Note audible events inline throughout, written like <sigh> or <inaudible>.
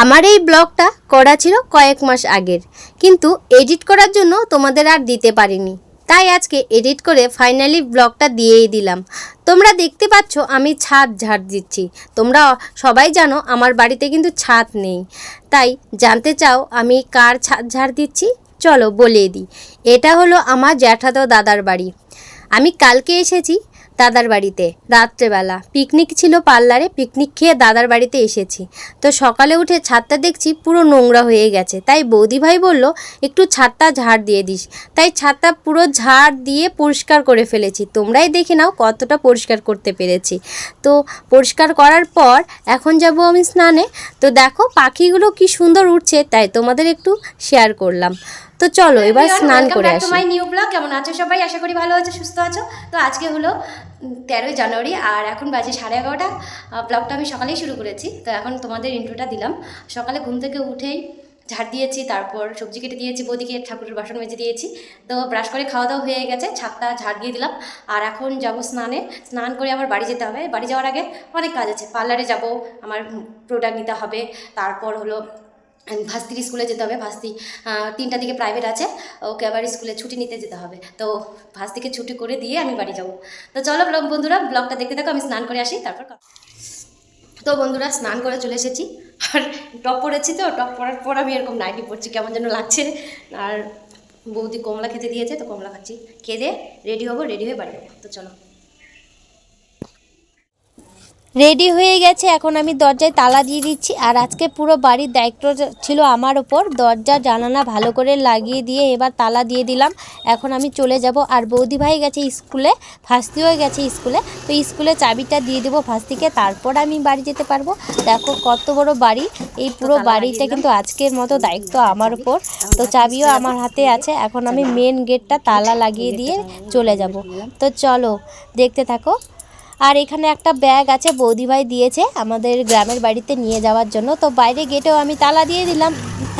আমার এই ব্লগটা করা ছিল কয়েক মাস আগের, কিন্তু এডিট করার জন্য তোমাদের আর দিতে পারিনি। তাই আজকে এডিট করে ফাইনালি ব্লগটা দিয়েই দিলাম। তোমরা দেখতে পাচ্ছ আমি ছাদ ঝাড় দিচ্ছি। তোমরা সবাই জানো আমার বাড়িতে কিন্তু ছাদ নেই। তাই জানতে চাও আমি কার ছাদ ঝাড় দিচ্ছি? চলো বলে দিই। এটা হলো আমার জ্যাঠাতো দাদার বাড়ি। আমি কালকে এসেছি দাদার বাড়িতে, রাত্রেবেলা। পিকনিক ছিল পার্লারে, পিকনিক খেয়ে দাদার বাড়িতে এসেছি। তো সকালে উঠে ছাদটা দেখছি পুরো নোংরা হয়ে গেছে। তাই বৌদি ভাই বলল, একটু ছাদটা ঝাড় দিয়ে দিস। তাই ছাদটা পুরো ঝাড় দিয়ে পরিষ্কার করে ফেলেছি। তোমরাই দেখে নাও কতটা পরিষ্কার করতে পেরেছি। তো পরিষ্কার করার পর এখন যাব আমি স্নানে। তো দেখো, পাখিগুলো কি সুন্দর উঠছে, তাই তোমাদের একটু শেয়ার করলাম। তো চলো এবার স্নান করে আসি। তোমার নিউ ব্লগ কেমন আছো সবাই? আশা করি ভালো আছো সুস্থ আছো। তো আজকে হলো তেরোই জানুয়ারি আর এখন বাজে সাড়ে এগারোটা। ব্লগটা আমি সকালেই শুরু করেছি তো এখন তোমাদের ইন্ট্রোটা দিলাম। সকালে ঘুম থেকে উঠেই ঝাড় দিয়েছি তারপর সবজি কেটে দিয়েছি বৌদিকে ঠাকুরের বাসন মেজে দিয়েছি। তো ব্রাশ করে খাওয়া দাওয়া হয়ে গেছে ছাদটা ঝাড় দিয়ে দিলাম। আর এখন যাব স্নানে। স্নান করে আবার বাড়ি যেতে হবে। বাড়ি যাওয়ার আগে অনেক কাজ আছে। পার্লারে যাব আমার প্রোডাক্ট নিতে হবে। তারপর হলো ভাস্তির স্কুলে যেতে হবে। ভাস্তি তিনটা দিকে প্রাইভেট আছে। ওকে আবার স্কুলে ছুটি নিতে যেতে হবে। তো ভাস্তিকে ছুটি করে দিয়ে আমি বাড়ি যাব। তো চলো বন্ধুরা, ব্লগটা দেখতে থাকো, আমি স্নান করে আসি, তারপর তো বন্ধুরা, স্নান করে চলে এসেছি। আর টপ পরেছি তো, টপ পরার পর আমি এরকম নাইটি পরছি, কেমন যেন লাগছে। আর বৌদি কমলা খেতে দিয়েছে, তো কমলা খাচ্ছি। খেয়ে দিয়ে রেডি হব রেডি হয়ে বাড়ি যাব। তো চলো। রেডি হয়ে গেছে এখন আমি দরজায় তালা দিয়ে দিচ্ছি। আর আজকে পুরো বাড়ির দায়িত্ব ছিল আমার ওপর। দরজা জানালা ভালো করে লাগিয়ে দিয়ে এবার তালা দিয়ে দিলাম। এখন আমি চলে যাব। আর বৌদি ভাই গেছে স্কুলে ফাস্তিও গেছে স্কুলে। তো স্কুলে চাবিটা দিয়ে দেবো ফাস্তিকে তারপর আমি বাড়ি যেতে পারব। দেখো কত বড় বাড়ি। এই পুরো বাড়িটা কিন্তু আজকের মতো দায়িত্ব আমার ওপর। তো চাবিও আমার হাতে আছে। এখন আমি মেন গেটটা তালা লাগিয়ে দিয়ে চলে যাব। তো চলো দেখতে থাকো। আর এখানে একটা ব্যাগ আছে, বৌদিভাই দিয়েছে আমাদের গ্রামের বাড়িতে নিয়ে যাওয়ার জন্য। তো বাইরে গেটেও আমি তালা দিয়ে দিলাম।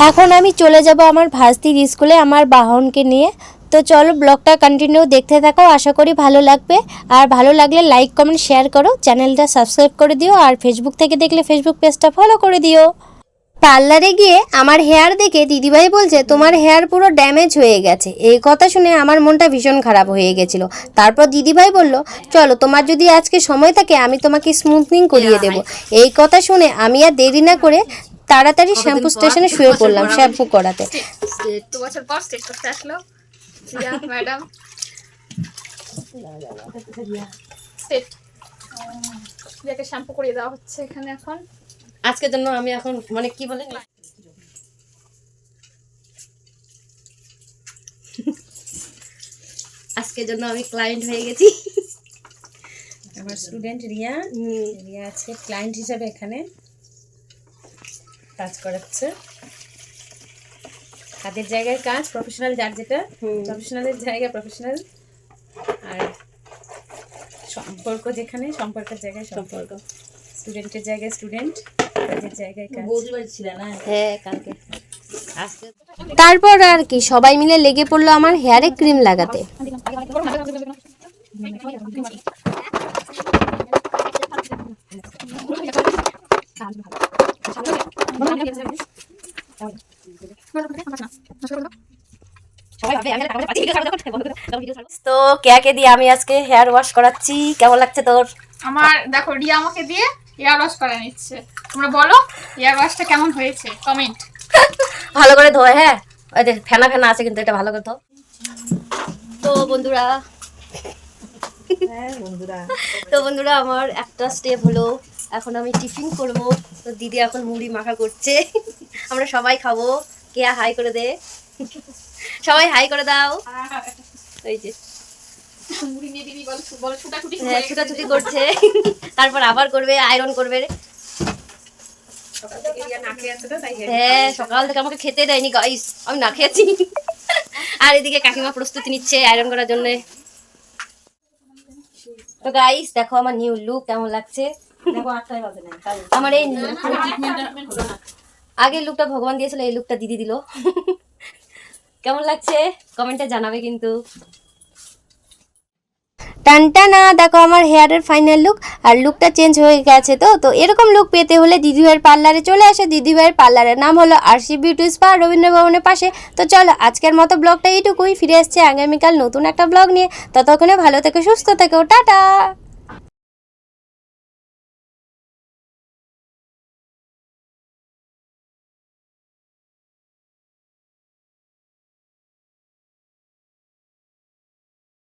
এখন আমি চলে যাব আমার ভাস্তির স্কুলে আমার বাহনকে নিয়ে। তো চলো ব্লগটা কন্টিনিউ দেখতে থাকো, আশা করি ভালো লাগবে। আর ভালো লাগলে লাইক কমেন্ট শেয়ার করো। চ্যানেলটা সাবস্ক্রাইব করে দিও। আর ফেসবুক থেকে দেখলে ফেসবুক পেজটা ফলো করে দিও। পার্লারে গিয়ে আমার হেয়ার দেখে দিদিভাই বলছে তোমার হেয়ার পুরো ড্যামেজ হয়ে গেছে। এই কথা শুনে আমার মনটা ভীষণ খারাপ হয়ে গেছিল। তারপর দিদিভাই বলল চলো তোমার যদি আজকে সময় থাকে আমি তোমাকে স্মুথনিং করিয়ে দেব। এই কথা শুনে আমি আর দেরি না করে তাড়াতাড়ি শ্যাম্পু স্টেশনে শুয়ে পড়লাম শ্যাম্পু করাতে। দু বছর পর স্টেজ করতে আসলো। ম্যাডাম শ্যাম্পু করিয়ে দেওয়া হচ্ছে এখানে এখন। আজকের জন্য আমি এখন মানে কি বলে? আজকের জন্য আমি ক্লায়েন্ট হয়ে গেছি। আমার স্টুডেন্ট রিয়া। রিয়া আজকে ক্লায়েন্ট হিসাবে এখানে কাজ করাচ্ছে। হাতের জায়গায় কাজ প্রফেশনাল যার যেটা প্রফেশনালের জায়গায় প্রফেশনাল আর সম্পর্ক যেখানে সম্পর্কের জায়গায় সম্পর্ক। স্টুডেন্টের জায়গায় স্টুডেন্ট কাজের জায়গায় কাজ হ্যাঁ কালকে তারপর আর কি সবাই মিলে লেগে পড়ল আমার হেয়ারে ক্রিম লাগাতে। তো কেয়াকে দিয়ে আমি আজকে হেয়ার ওয়াশ করাচ্ছি? কেমন লাগছে তোর? আমার দেখো রিয়া আমাকে দিয়ে এয়ার ওয়াশ করে নিচ্ছে তোমরা বলো এয়ার ওয়াশটা কেমন হয়েছে? কমেন্ট <laughs> ভালো করে ধোয় হ্যাঁ? ওই যে ফেনা ফেনা আছে কিন্তু এটা ভালো করে ধো তো বন্ধুরা হ্যাঁ বন্ধুরা। তো বন্ধুরা আমার একটা স্টেপ হলো এখন আমি টিফিন করব। তো দিদি এখন মুড়ি মাখা করছে। আমরা সবাই খাব। কেয়া হাই করে দে? সবাই হাই করে দাও। এই যে মুড়ি নিয়ে দিবি বলো বলো ছুটাছুটি হ্যাঁ ছুটাছুটি করছে। তারপর আবার করবে আয়রন করবে। সকাল থেকে রিয়া না খেয়ে আছে তো তাই হ্যাঁ সকাল থেকে আমাকে খেতে দেয়নি গাইস আমি না খেয়েছি। আর এদিকে কাকিমা প্রস্তুতি নিচ্ছে আয়রন করার জন্য। তো গাইস দেখো আমার নিউ লুক কেমন লাগছে। আমার এই আগের লুকটা ভগবান দিয়েছিল এই লুকটা দিদি দিল। কেমন লাগছে? কমেন্টে জানাবে কিন্তু। টানটানা দেখো আমার হেয়ারের ফাইনাল লুক আর লুকটা চেঞ্জ হয়ে গেছে তো তো এরকম লুক পেতে হলে দিদিভাইয়ের পার্লারে চলে আসে। দিদিভাইয়ের পার্লারের নাম হলো আরসি বিউটি স্পা রবীন্দ্রভবনের পাশে। তো চলো, আজকের মতো ব্লগটা এইটুকুই। ফিরে আসছে আগামীকাল নতুন একটা ব্লগ নিয়ে। ততক্ষণে ভালো থেকো, সুস্থ থেকো, টাটা!